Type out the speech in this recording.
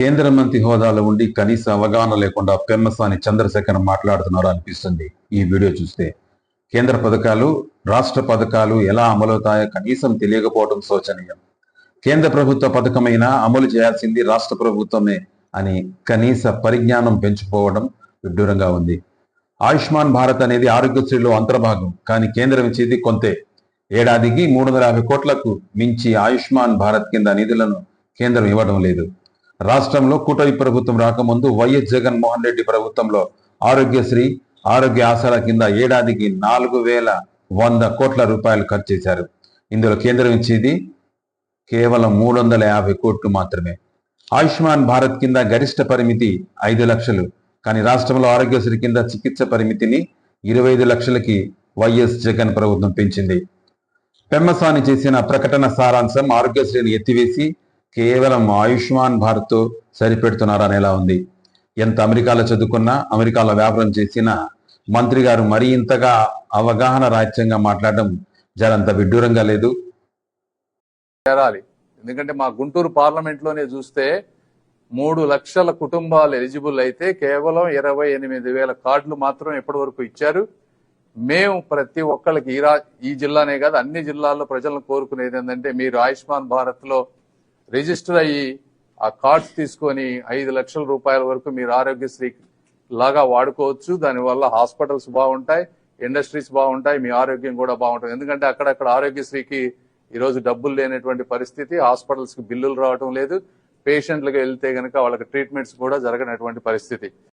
కేంద్ర మంత్రి హోదాలో ఉండి కనీస అవగాహన లేకుండా పెమ్మసాని చంద్రశేఖర్ మాట్లాడుతున్నారు అనిపిస్తుంది ఈ వీడియో చూస్తే. కేంద్ర పథకాలు రాష్ట్ర పథకాలు ఎలా అమలవుతాయో కనీసం తెలియకపోవడం శోచనీయం. కేంద్ర ప్రభుత్వ పథకమైనా అమలు చేయాల్సింది రాష్ట్ర ప్రభుత్వమే అని కనీస పరిజ్ఞానం పెంచుకోవడం విడ్డూరంగా ఉంది. ఆయుష్మాన్ భారత్ అనేది ఆరోగ్యశ్రీలో అంతర్భాగం కానీ కేంద్రం ఇచ్చేది కొంతే. ఏడాదికి మూడు వందల యాభై కోట్లకు మించి ఆయుష్మాన్ భారత్ కింద నిధులను కేంద్రం ఇవ్వడం లేదు. రాష్ట్రంలో కూటమి ప్రభుత్వం రాకముందు వైఎస్ జగన్మోహన్ రెడ్డి ప్రభుత్వంలో ఆరోగ్యశ్రీ ఆరోగ్య ఆసరా కింద ఏడాదికి నాలుగు వేల వంద కోట్ల రూపాయలు ఖర్చు చేశారు. ఇందులో కేంద్రం ఇచ్చేది కేవలం మూడు వందల యాభై కోట్లు మాత్రమే. ఆయుష్మాన్ భారత్ కింద గరిష్ట పరిమితి ఐదు లక్షలు. కానీ రాష్ట్రంలో ఆరోగ్యశ్రీ కింద చికిత్స పరిమితిని ఇరవై ఐదు లక్షలకి వైఎస్ జగన్ ప్రభుత్వం పెంచింది. పెమ్మసాని చేసిన ప్రకటన సారాంశం ఆరోగ్యశ్రీని ఎత్తివేసి కేవలం ఆయుష్మాన్ భారత్ సరిపెడుతున్నారనేలా ఉంది? ఎంత అమెరికాలో చదువుకున్నా అమెరికాలో వ్యాపారం చేసినా మంత్రి గారు మరీ ఇంతగా అవగాహన రాజ్యంగా మాట్లాడడం జరంత విడ్డూరంగా లేదు. చేరాలి. ఎందుకంటే మా గుంటూరు పార్లమెంట్లోనే చూస్తే మూడు లక్షల కుటుంబాలు ఎలిజిబుల్ అయితే కేవలం ఇరవై ఎనిమిది వేల కార్డులు మాత్రం ఇప్పటి వరకు ఇచ్చారు. మేము ప్రతి ఒక్కళ్ళకి ఈ రా ఈ జిల్లానే కాదు అన్ని జిల్లాల్లో ప్రజలను కోరుకునేది ఏంటంటే మీరు ఆయుష్మాన్ భారత్లో రిజిస్టర్ అయ్యి ఆ కార్డ్స్ తీసుకొని ఐదు లక్షల రూపాయల వరకు మీరు ఆరోగ్యశ్రీ లాగా వాడుకోవచ్చు. దానివల్ల హాస్పిటల్స్ బాగుంటాయి ఇండస్ట్రీస్ బాగుంటాయి మీ ఆరోగ్యం కూడా బాగుంటుంది. ఎందుకంటే అక్కడక్కడ ఆరోగ్యశ్రీకి ఈరోజు డబ్బులు లేనటువంటి పరిస్థితి హాస్పిటల్స్కి బిల్లులు రావడం లేదు. పేషెంట్లకు వెళ్తే గనక వాళ్ళకి ట్రీట్మెంట్స్ కూడా జరగనటువంటి పరిస్థితి.